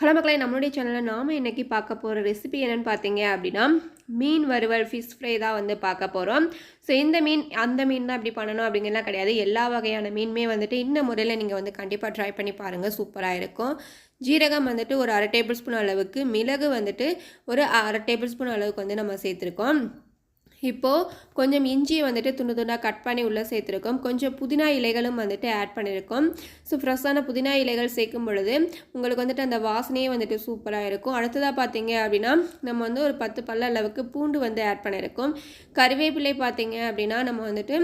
Hello மக்களே நம்மளுடைய சேனலில் நாம் இன்றைக்கி பார்க்க போகிற ரெசிபி என்னென்னு பார்த்தீங்க அப்படின்னா மீன் வறுவல் ஃபிஷ் ஃப்ரை தான் வந்து பார்க்க போகிறோம் ஸோ இந்த மீன் அந்த மீன் தான் இப்படி பண்ணணும் அப்படிங்கிறலாம் கிடையாது. எல்லா வகையான மீனுமே வந்துட்டு இந்த முறையில் நீங்கள் வந்து கண்டிப்பாக ட்ரை பண்ணி பாருங்கள் சூப்பராக இருக்கும். ஜீரகம் வந்துட்டு ஒரு அரை டேபிள் ஸ்பூன் அளவுக்கு மிளகு வந்துட்டு ஒரு அரை டேபிள் ஸ்பூன் அளவுக்கு வந்து நம்ம சேர்த்துருக்கோம். இப்போது கொஞ்சம் இஞ்சியை வந்துட்டு துண்டு துண்டாக கட் பண்ணி உள்ளே சேர்த்துருக்கோம். கொஞ்சம் புதினா இலைகளும் வந்துட்டு ஆட் பண்ணியிருக்கோம் ஸோ ஃப்ரெஷ்ஷான புதினா இலைகள் சேர்க்கும் பொழுது உங்களுக்கு வந்துட்டு அந்த வாசனையே வந்துட்டு சூப்பராக இருக்கும். அடுத்ததாக பார்த்தீங்க அப்படின்னா நம்ம வந்து ஒரு பத்து பல்ல அளவுக்கு பூண்டு வந்து ஆட் பண்ணியிருக்கோம் கருவேப்பிலை பார்த்தீங்க அப்படின்னா நம்ம வந்துட்டு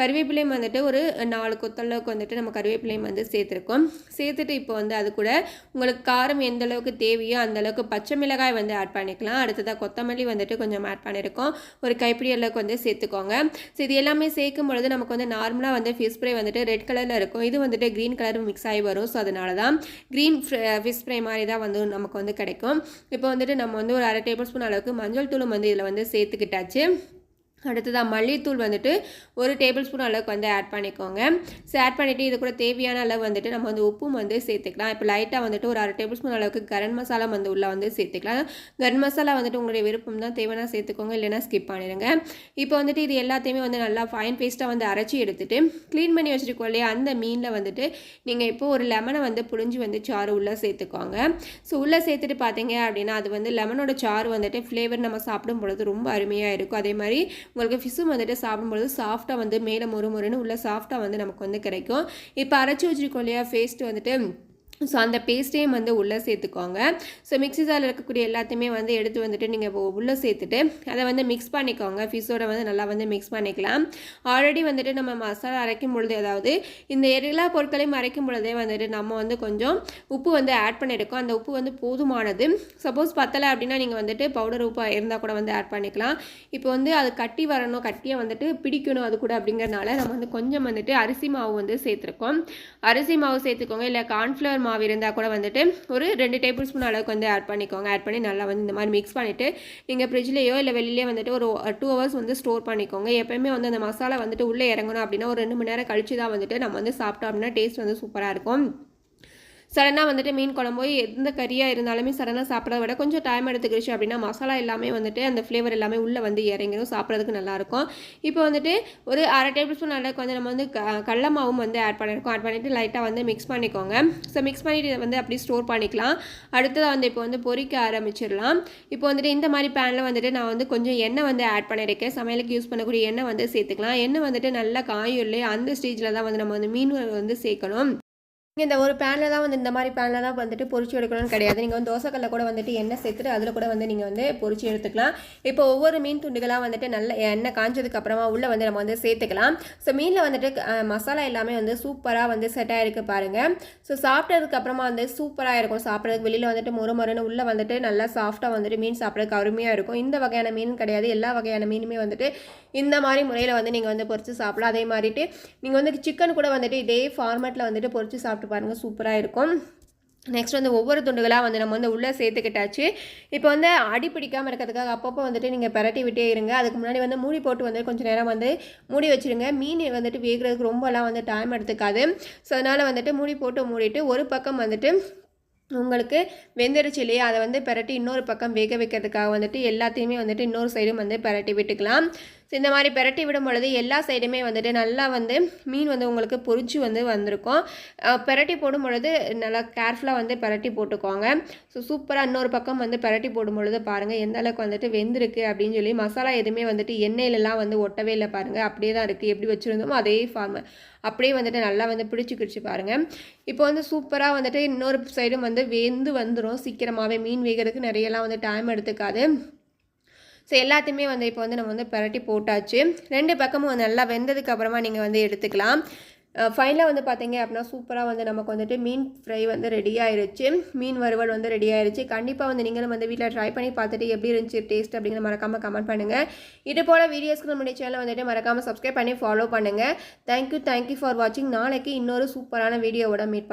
கருவேப்பிலை வந்துட்டு ஒரு நாலு கொத்தளவுக்கு வந்துட்டு நம்ம கருவேப்பிலையும் வந்து சேர்த்துருக்கோம். சேர்த்துட்டு இப்போ வந்து அது கூட உங்களுக்கு காரம் எந்த அளவுக்கு தேவையோ அந்தளவுக்கு பச்சை மிளகாய் வந்து ஆட் பண்ணிக்கலாம். அடுத்ததாக கொத்தமல்லி வந்துட்டு கொஞ்சம் ஆட் பண்ணியிருக்கோம் ஒரு கை கைப்பிடி அளவுக்கு வந்து சேர்த்துக்கோங்க. ஸோ இது எல்லாமே சேர்க்கும் பொழுது நமக்கு வந்து நார்மலாக வந்து ஃபிஷ் ஃப்ரை வந்துட்டு ரெட் கலரில் இருக்கும். இது வந்துட்டு க்ரீன் கலர் மிக்ஸ் ஆகி வரும். ஸோ அதனால தான் க்ரீன் ஃபிஷ் ஃப்ரை மாதிரி தான் வந்து நமக்கு வந்து கிடைக்கும். இப்போ வந்துட்டு நம்ம வந்து ஒரு அரை டேபிள் ஸ்பூன் அளவுக்கு மஞ்சள் தூளும் வந்து இதில் வந்து சேர்த்துக்கிட்டாச்சு. அடுத்ததாக மல்லித்தூள் வந்துட்டு ஒரு டேபிள் ஸ்பூன் அளவுக்கு வந்து ஆட் பண்ணிக்கோங்க. ஸோ ஆட் பண்ணிவிட்டு இது கூட தேவையான அளவு வந்துட்டு நம்ம வந்து உப்பும் வந்து சேர்த்துக்கலாம். இப்போ லைட்டாக வந்துட்டு ஒரு அரை டேபிள் ஸ்பூன் அளவுக்கு கரம் மசாலா வந்து உள்ளே வந்து சேர்த்துக்கலாம். கரம் மசாலா வந்துட்டு உங்களுடைய விருப்பம் தான் தேவைன்னா சேர்த்துக்கோங்க இல்லைனா ஸ்கிப் பண்ணிடுங்க. இப்போ வந்துட்டு இது எல்லாத்தையுமே வந்து நல்லா ஃபைன் பேஸ்ட்டாக வந்து அரைச்சி எடுத்துகிட்டு க்ளீன் பண்ணி வச்சுருக்கோம் இல்லையா? அந்த மீனில் வந்துட்டு நீங்கள் இப்போ ஒரு லெமனை வந்து புழிஞ்சு வந்து சாறு உள்ளே சேர்த்துக்கோங்க. ஸோ உள்ளே சேர்த்துட்டு பார்த்தீங்க அப்படின்னா அது வந்து லெமனோட சாறு வந்துட்டு ஃப்ளேவர் நம்ம சாப்பிடும் பொழுது ரொம்ப அருமையாக இருக்கும். அதே மாதிரி உங்களுக்கு ஃபிஷ்ஷும் வந்துட்டு சாப்பிடும்பொழுது சாஃப்டாக வந்து மேலே மொறு மொறுன்னு உள்ள சாஃப்டாக வந்து நமக்கு வந்து கிடைக்கும். இப்போ அரைச்சி வச்சுருக்கோம் இல்லையா ஃபேஸ்ட்டு வந்துட்டு ஸோ அந்த பேஸ்ட்டையும் வந்து உள்ளே சேர்த்துக்கோங்க. ஸோ மிக்ஸி ஜாரில் இருக்கக்கூடிய எல்லாத்தையுமே வந்து எடுத்து வந்துட்டு நீங்கள் உள்ளே சேர்த்துட்டு அதை வந்து மிக்ஸ் பண்ணிக்கோங்க. ஃபிஷ்ஷோட வந்து நல்லா வந்து மிக்ஸ் பண்ணிக்கலாம். ஆல்ரெடி வந்துட்டு நம்ம மசாலா அரைக்கும் பொழுது அதாவது இந்த எல்லா பொருட்களையும் அரைக்கும் பொழுதே வந்துட்டு நம்ம வந்து கொஞ்சம் உப்பு வந்து ஆட் பண்ணியிருக்கோம் அந்த உப்பு வந்து போதுமானது. சப்போஸ் பத்தலை அப்படின்னா நீங்கள் வந்துட்டு பவுடர் உப்பு இருந்தால் கூட வந்து ஆட் பண்ணிக்கலாம். இப்போ வந்து அது கட்டி வரணும் கட்டியாக வந்துட்டு பிடிக்கணும் அது கூட அப்படிங்கிறனால நம்ம வந்து கொஞ்சம் வந்துட்டு அரிசி மாவு வந்து சேர்த்துருக்கோம். அரிசி மாவு சேர்த்துக்கோங்க. இல்லை கார்ன்ஃப்ளவர் மாவு இருந்தால் கூட வந்துட்டு ஒரு ரெண்டு டேபிள் ஸ்பூன் அளவுக்கு வந்து ஆட் பண்ணிக்கோங்க. ஆட் பண்ணி நல்லா வந்து இந்த மாதிரி மிக்ஸ் பண்ணிவிட்டு நீங்கள் ஃப்ரிட்ஜ்லேயோ இல்லை வெளியிலே வந்துட்டு ஒரு டூ ஹவர்ஸ் வந்து ஸ்டோர் பண்ணிக்கோங்க. எப்போயுமே வந்து அந்த மசாலா வந்துட்டு உள்ளே இறங்கணும் அப்படின்னா ஒரு ரெண்டு மணி நேரம் கழிச்சு தான் வந்துட்டு நம்ம வந்து சாப்பிட்டோம் அப்படின்னா டேஸ்ட் வந்து சூப்பராக இருக்கும். சடனாக வந்துட்டு மீன் குழம்பு எந்த கறியாக இருந்தாலுமே சடனாக சாப்பிட்றத விட கொஞ்சம் டைம் எடுத்துக்கிடுச்சு அப்படின்னா மசாலா எல்லாமே வந்துட்டு அந்த ஃப்ளேவர் எல்லாமே உள்ளே வந்து இறங்கிடும் சாப்பிட்றதுக்கு நல்லாயிருக்கும். இப்போ வந்துட்டு ஒரு அரை டேபிள் ஸ்பூன் அளவுக்கு வந்து நம்ம வந்து கடல மாவும் வந்து ஆட் பண்ணியிருக்கோம் ஆட் பண்ணிவிட்டு லைட்டாக வந்து மிக்ஸ் பண்ணிக்கோங்க. ஸோ மிக்ஸ் பண்ணிவிட்டு இதை வந்து அப்படி ஸ்டோர் பண்ணிக்கலாம். அடுத்ததாக வந்து இப்போ வந்து பொறிக்க ஆரம்பிச்சிடலாம். இப்போ வந்துட்டு இந்த மாதிரி பேனில் வந்துட்டு நான் வந்து கொஞ்சம் எண்ணெய் வந்து ஆட் பண்ணியிருக்கேன் சமையலுக்கு யூஸ் பண்ணக்கூடிய எண்ணெய் வந்து சேர்த்துக்கலாம். எண்ணெய் வந்துட்டு நல்லா காயும் இல்லையா அந்த ஸ்டேஜில் தான் வந்து நம்ம வந்து மீன் வந்து சேர்க்கணும். இந்த ஒரு பேனில் தான் வந்து இந்த மாதிரி பேனில் தான் வந்துட்டு பொறிச்சு எடுக்கணும்னு கிடையாது. நீங்கள் வந்து தோசைக்கல்ல கூட வந்துட்டு எண்ணெய் சேர்த்துட்டு அதில் கூட வந்து நீங்கள் வந்து பொறிச்சு எடுத்துக்கலாம். இப்போ ஒவ்வொரு மீன் துண்டுகளாக வந்துட்டு நல்ல எண்ணெய் காஞ்சதுக்கு அப்புறமா உள்ளே வந்து நம்ம வந்து சேர்த்துக்கலாம். ஸோ மீனில் வந்துட்டு மசாலா எல்லாமே வந்து சூப்பராக வந்து செட் ஆகிருக்கு பாருங்கள் ஸோ சாப்பிட்டதுக்கு அப்புறமா வந்து சூப்பராக இருக்கும். சாப்பிட்றதுக்கு வெளியில் வந்துட்டு மொறு மொறுன்னு உள்ளே வந்துட்டு நல்லா சாஃப்டாக வந்துட்டு மீன் சாப்பிட்றதுக்கு அருமையாக இருக்கும். இந்த வகையான மீன் கிடையாது. எல்லா வகையான மீனுமே வந்துட்டு இந்த மாதிரி முறையில் வந்து நீங்கள் வந்து பொறிச்சு சாப்பிடலாம். அதே மாதிரிட்டு நீங்கள் வந்து சிக்கன் கூட வந்துட்டு இதே ஃபார்மேட்டில் வந்துட்டு பொறிச்சு சாப்பிட்டு பாருங்கள் சூப்பராக இருக்கும். நெக்ஸ்ட் வந்து ஒவ்வொரு துண்டுகளாக வந்து நம்ம வந்து உள்ளே சேர்த்துக்கிட்டாச்சு. இப்போ வந்து அடி பிடிக்காமல் இருக்கிறதுக்காக அப்பப்போ வந்துட்டு நீங்கள் பரட்டி விட்டே இருங்க. அதுக்கு முன்னாடி வந்து மூடி போட்டு வந்து கொஞ்சம் நேரம் வந்து மூடி வச்சுருங்க. மீன் வந்துட்டு வேகிறதுக்கு ரொம்பலாம் வந்து டைம் எடுத்துக்காது. ஸோ அதனால் வந்துட்டு மூடி போட்டு மூடிட்டு ஒரு பக்கம் வந்துட்டு உங்களுக்கு வெந்துடுச்சு இல்லையா? அதை வந்து பரட்டி இன்னொரு பக்கம் வேக வைக்கிறதுக்காக வந்துட்டு எல்லாத்தையுமே வந்துட்டு இன்னொரு சைடும் வந்து பரட்டி விட்டுக்கலாம். ஸோ இந்த மாதிரி பெரட்டி விடும் பொழுது எல்லா சைடுமே வந்துட்டு நல்லா வந்து மீன் வந்து உங்களுக்கு பொறிச்சு வந்து வந்திருக்கும். பெரட்டி போடும் பொழுது நல்லா கேர்ஃபுல்லாக வந்து பெரட்டி போட்டுக்கோங்க. ஸோ சூப்பராக இன்னொரு பக்கம் வந்து பெரட்டி போடும் பொழுது பாருங்கள் எந்த அளவுக்கு வந்துட்டு வெந்திருக்கு அப்படின்னு சொல்லி மசாலா எதுவுமே வந்துட்டு எண்ணெயிலலாம் வந்து ஒட்டவே இல்லை பாருங்கள் அப்படியே தான் இருக்குது எப்படி வச்சுருந்தோமோ அதே ஃபார்ம் அப்படியே வந்துட்டு நல்லா வந்து பிடிச்சிக்கிடுச்சு பாருங்கள் இப்போ வந்து சூப்பராக வந்துட்டு இன்னொரு சைடும் வந்து வெந்து வந்துடும் சீக்கிரமாகவே மீன் வேகிறதுக்கு நிறையலாம் வந்து டைம் எடுத்துக்காது. ஸோ எல்லாத்தையுமே வந்து இப்போ வந்து நம்ம வந்து பரட்டி போட்டாச்சு. ரெண்டு பக்கமும் நல்லா வெந்ததுக்கு அப்புறமா நீங்கள் வந்து எடுத்துக்கலாம். ஃபைனலாக வந்து பார்த்தீங்க அப்படின்னா சூப்பராக வந்து நமக்கு வந்துட்டு மீன் ஃப்ரை வந்து ரெடி ஆயிருச்சு. மீன் வறுவல் வந்து ரெடி ஆயிருச்சு. கண்டிப்பாக வந்து நீங்களும் வந்து வீட்டில் ட்ரை பண்ணி பார்த்துட்டு எப்படி இருந்துச்சு டேஸ்ட் அப்படிங்கிற மறக்காமல் கமெண்ட் பண்ணுங்கள் இது போல் வீடியோஸ்க்கு நம்முடைய சேனலை வந்துட்டு மறக்காமல் சப்ஸ்கிரைப் பண்ணி ஃபாலோ பண்ணுங்கள் தேங்க்யூ தேங்க்யூ ஃபார் வாட்சிங் நாளைக்கு இன்னொரு சூப்பரான வீடியோவோட மீட்